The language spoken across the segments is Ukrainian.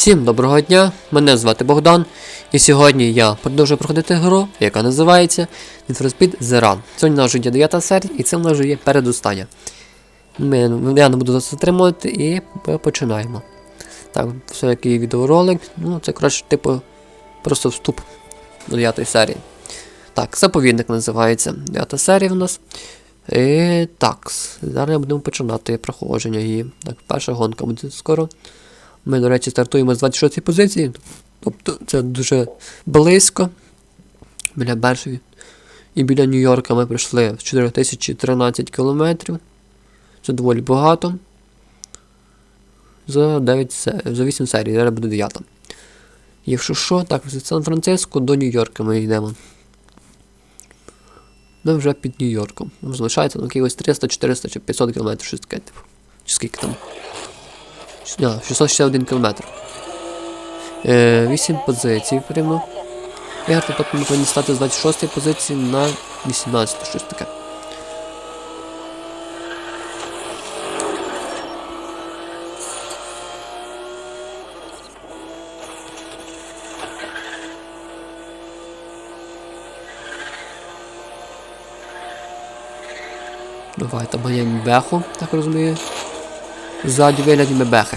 Всім доброго дня, мене звати Богдан, і сьогодні я продовжую проходити гру, яка називається Need for Speed The Run. Сьогодні вже є 9 серія, і це в нас вже є передостання. Я не буду затримувати і починаємо. Так, все який відеоролик, ну це коротше, типу, просто вступ до 9 серії. Так, заповідник називається 9 серія в нас. І так, зараз будемо починати проходження її. Так, перша гонка буде скоро. Ми, до речі, стартуємо з 26 позиції. Тобто це дуже близько. Біля Бершеві. І біля Нью-Йорка ми пройшли 4013 кілометрів. Це доволі багато. За 9 се- за 8 серій, зараз буде 9. Якщо що, так, з Сан-Франциско до Нью-Йорка ми йдемо. Ми вже під Нью-Йорком. Залишається ну, якихось 300, 400 чи 500 кілометрів, щось таке, типу. Чи скільки там? А, 661 км. Е, 8 позицій потрібно. Виграти, тобто ми повинні стати з 26 позиції на 18 щось таке. Давайте маємо беху, так розумію. Ззаді вигляді ми бехи.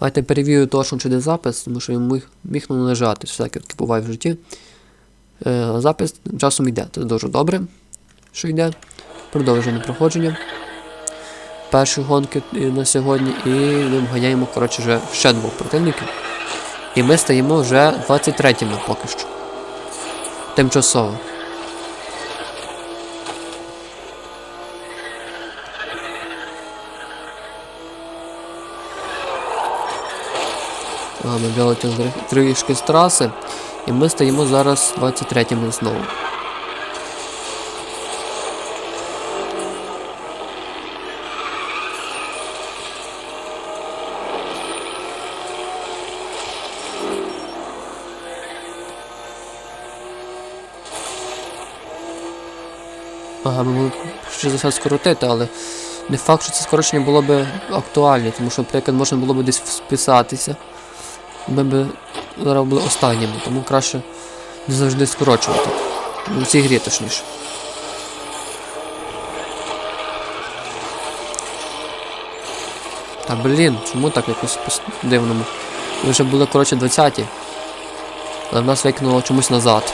Давайте перевірю точно, чи де запис, тому що він міг, міг не лежати, всяке таке буває в житті. Е, запис часом йде. Це дуже добре, що йде. Продовжуємо проходження. Перші гонки на сьогодні і ми ганяємо, коротше, вже ще двох противників. І ми стаємо вже 23-ми поки що. Тимчасово. А, ми вилетіли трішки з траси, і ми стаємо зараз 23-ми знову. Ага, ми ще за все скоротити, але не факт, що це скорочення було б актуальне, тому що, наприклад, можна було б десь вписатися. Ми б зараз були останніми, тому краще не завжди скорочувати. У цій грі точніше. Та блін, чому так якось по дивному? Ми вже були, коротше, 20-ті. Але в нас викинуло чомусь назад.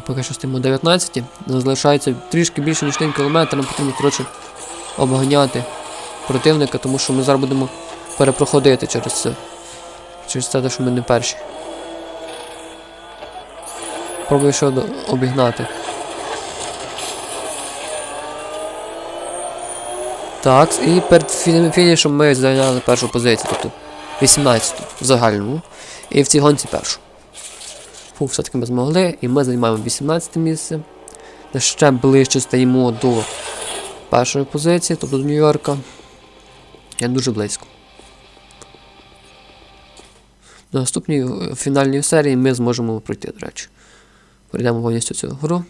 Поки що стоїмо 19. Нас залишається трішки більше ніж 1 кілометр, нам потрібно коротше, обганяти противника, тому що ми зараз будемо перепроходити через це. Через те, що ми не перші. Пробую ще обігнати. Так, і перед фінішем ми зайняли першу позицію, тобто 18 в загальному. І в цій гонці першу. Фу, все-таки ми змогли, і ми займаємо 18 місце. Ще ближче стаємо до першої позиції, тобто до Нью-Йорка. Я дуже близько. На наступній е, фінальній серії ми зможемо пройти, до речі. Пройдемо повністю цю гру.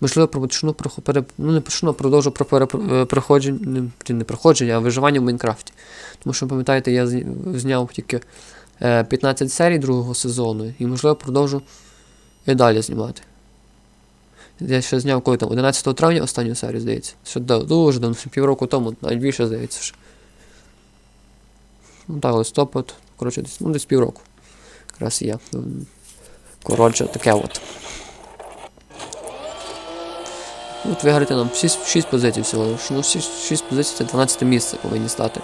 Можливо, почну пере... ну, не почну, продовжу про е, проходження, не, не проходження, а виживання в Майнкрафті. Тому що, пам'ятаєте, я зняв тільки 15 серій другого сезону, і можливо продовжу і далі знімати. Я ще зняв коли там 11 травня останню серію, здається. Ще дуже давно, півроку тому, навіть більше здається. Ще. Ну так, листопад, коротше, десь, ну десь півроку. Якраз є. Коротше, таке от. От виграти нам 6, 6 позицій всього. Ну, 6, 6 позицій це 12 місце повинні стати.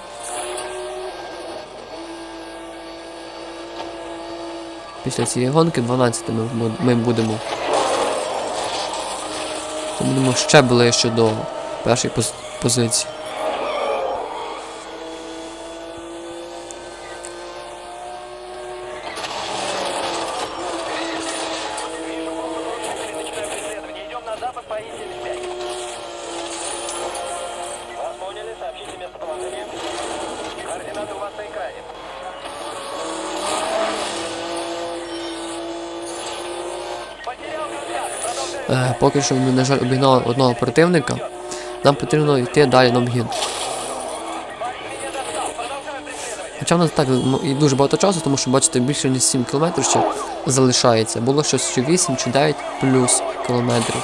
Після цієї гонки 12 ми, ми будемо. Тому будемо ще ближче до першої поз- позиції. Поки що ми, на жаль, обігнали одного противника. Нам потрібно йти далі на обгін. Хоча в нас так і дуже багато часу, тому що бачите, більше ніж 7 кілометрів ще залишається. Було щось чи 8 чи 9 плюс кілометрів.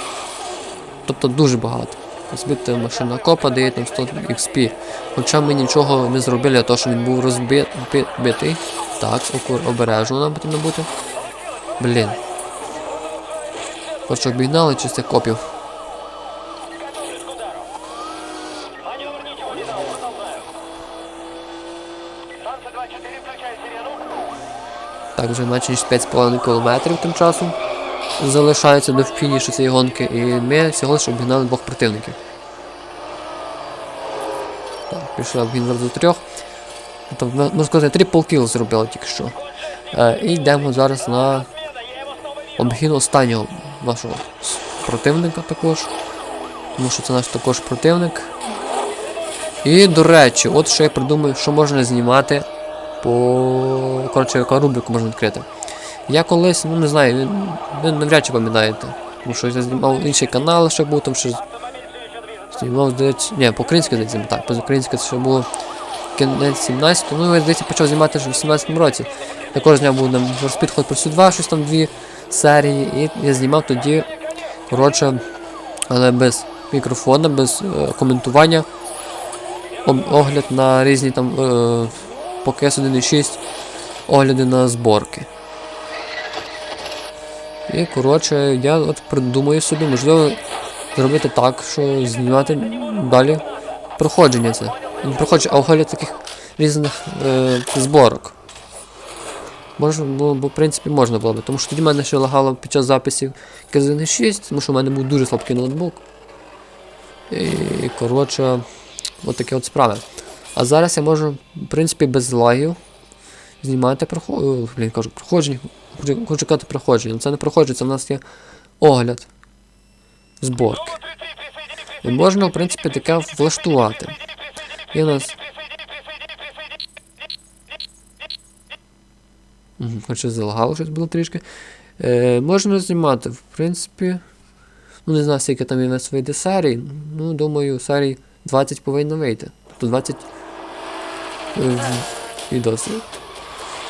Тобто дуже багато. Збити машина копа дає там 100 XP. Хоча ми нічого не зробили, то що він був розбитий. Так, обережно нам потрібно бути. Блін. Станция 24, включай сирену. Так, вже наче ніж 5,5 кілометрів тим часом залишається до фінішу цієї гонки, і ми всього лише обігнали двох противників. Так, пішли обгін зараз трьох. Тобто, можна сказати, трипл кіл зробили тільки що. Е, і йдемо зараз на обгін останнього нашого противника також. Тому що це наш також противник. І, до речі, от що я придумаю, що можна знімати по. Коротше, яку рубрику можна відкрити. Я колись, ну не знаю, ви- навряд чи пам'ятаєте. Тому що я знімав інший канал, ще був там движется. знімав, здається. Ні, по-українськи здається, так, по-українськи це ще було кінець 17 Ну, я здається, почав знімати вже в 18-му році. Також зняв був там розпід Hot Pursuit 2, щось там дві серії, і я знімав тоді, коротше, але без мікрофона, без е, коментування. Огляд на різні там е, по 1.6 огляди на зборки. І коротше, я от придумаю собі, можливо, зробити так, що знімати далі проходження це. Проходження, а огляд таких різних е, зборок. Можна було в принципі, можна було б, тому що тоді в мене ще лагало під час записів КЗН 6, тому що в мене був дуже слабкий ноутбук. І, коротше, от такі от справи. А зараз я можу, в принципі, без лагів знімати проходження. Блін, кажу, проходження. Хочу, хочу казати проходження. Це не проходження, це в нас є огляд. Зборки. І можна, в принципі, таке влаштувати. І у нас. Хоча залагало щось було трішки. Е, можна знімати, в принципі. Ну, не знаю, скільки там і вийде серій. Ну, думаю, серій 20 повинно вийти. Тобто 20 е, в- відосів.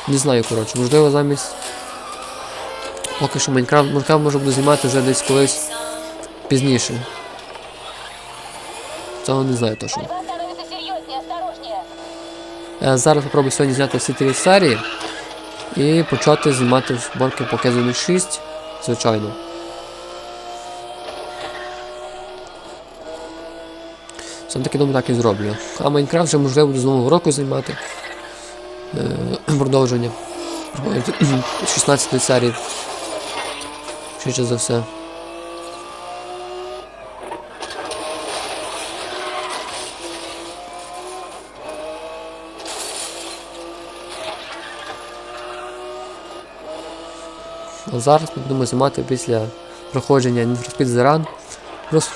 Не знаю, коротше, можливо, замість. Поки що Майнкрафт, Майнкрафт може буду знімати вже десь колись пізніше. Цього не знаю точно. Е, Зараз спробую сьогодні зняти всі три серії і почати знімати зборки по Кезу 6, звичайно. Сам таки думаю, так і зроблю. А Майнкрафт вже можливо буду з нового року знімати. Е, продовження. 16 серії. Швидше за все. А зараз ми будемо знімати після проходження Need Зеран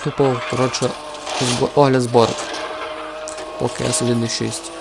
тупо, коротше, огляд зборок. Поки не 1.6.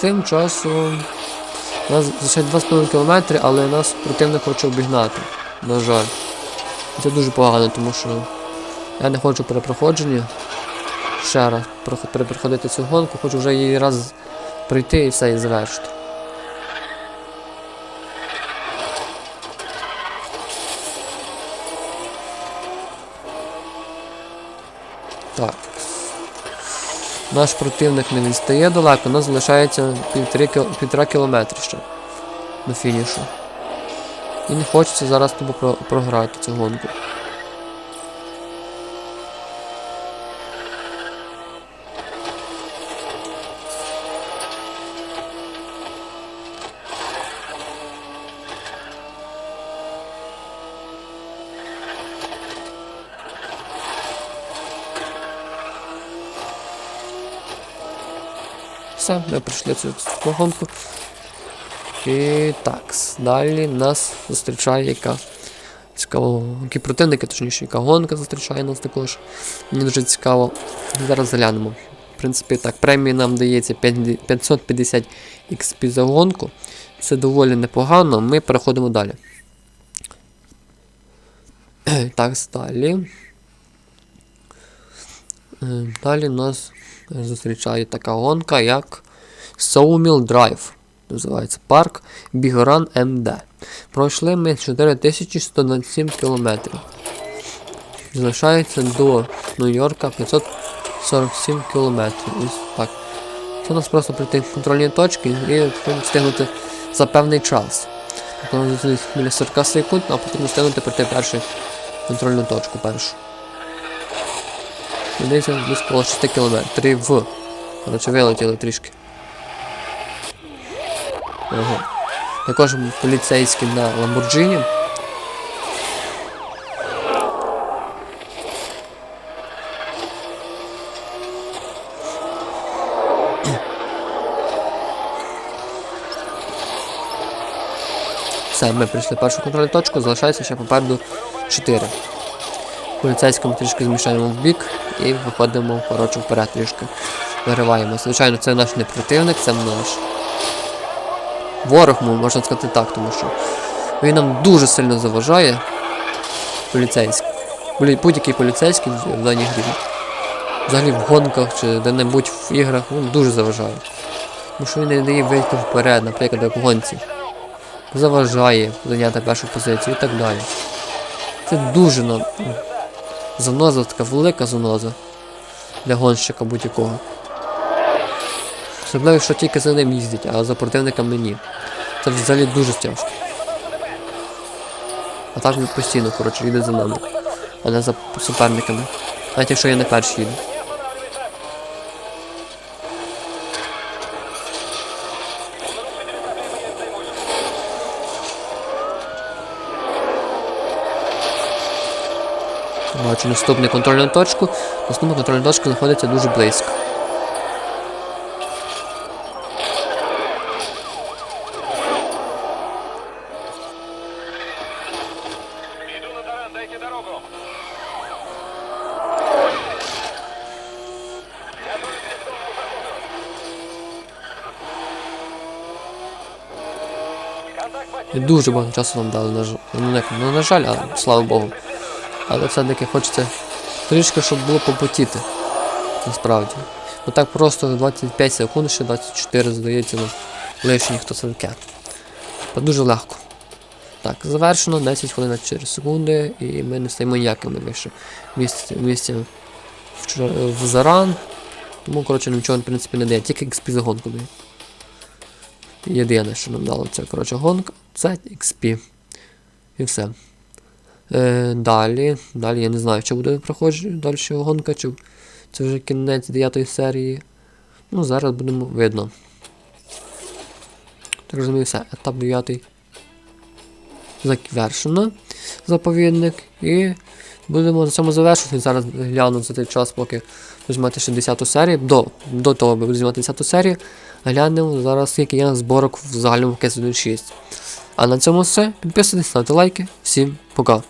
тим часом. У нас лише 2,5 км, але нас противник хоче обігнати. На жаль. Це дуже погано, тому що я не хочу перепроходження. Ще раз перепроходити цю гонку, хочу вже її раз прийти і все і завершити. Так. Наш противник не відстає далеко, у нас залишається півтори, півтора кілометри ще до фінішу. І не хочеться зараз тобі програти цю гонку. Все, ми пройшли цю гонку. І так, далі нас зустрічає яка цікаво, які точніше, яка гонка зустрічає нас також. Мені дуже цікаво. Зараз заглянемо. В принципі, так, премії нам дається 550 XP за гонку. Це доволі непогано. Ми переходимо далі. Так, далі. Е, Далі нас зустрічає така гонка, як Sawmill Drive. Називається парк Бігоран МД. Пройшли ми 4107 кілометрів. Залишається до Нью-Йорка 547 кілометрів. Ось так. Це у нас просто прийти в контрольні точки і встигнути за певний час. Тобто біля 40 секунд, а потрібно встигнути прийти першу контрольну точку першу. Здається, близько 6 кілометрів. Коротше, вилетіли трішки. Ага. Також поліцейський на Ламборджині. Все, ми прийшли першу контрольну точку, залишається ще попереду 4. Поліцейському трішки змішаємо в бік і виходимо коротше вперед трішки. Вириваємо. Звичайно, це наш не противник, це наш ворог, можна сказати так, тому що він нам дуже сильно заважає. Поліцейський. Будь-який поліцейський в даній грі. Взагалі в гонках чи де-небудь в іграх він дуже заважає. Тому що він не дає вийти вперед, наприклад, як в гонці. Заважає зайняти першу позицію і так далі. Це дуже нам заноза, така велика заноза для гонщика будь-якого. Особливо, якщо тільки за ним їздять, а за противниками ні. Це взагалі дуже тяжко. А так він постійно, коротше, їде за нами, а не за суперниками. Навіть якщо я не перший їду. Бачу наступну контрольну точку. Наступна контрольна точка знаходиться дуже близько. Дуже багато часу нам дали, на жаль. Ну, на жаль, а слава Богу. Але все-таки хочеться трішки, щоб було попотіти. Насправді. Ну так просто 25 секунд, ще 24, здається, ну, лишніх, то це таке. Та Дуже легко. Так, завершено, 10 хвилин 4 секунди, і ми не стаємо ніякими вище місця, в Заран. Тому, коротше, нічого, в принципі, не дає, тільки XP за гонку дає. Єдине, що нам дало, це коротше гонка, це XP. І все. Е, далі. Далі я не знаю, чи буде проходження далі гонка, чи це вже кінець 9 серії. Ну, зараз будемо видно. Так розумію, все. Етап 9 завершено. Заповідник. І будемо на цьому завершувати. Зараз гляну за той час, поки знімати ще 10 серію. До, до того буду знімати 10 серію. Глянемо зараз, скільки є зборок в загальному КС 1.6. А на цьому все. Підписуйтесь, ставте лайки. Всім пока.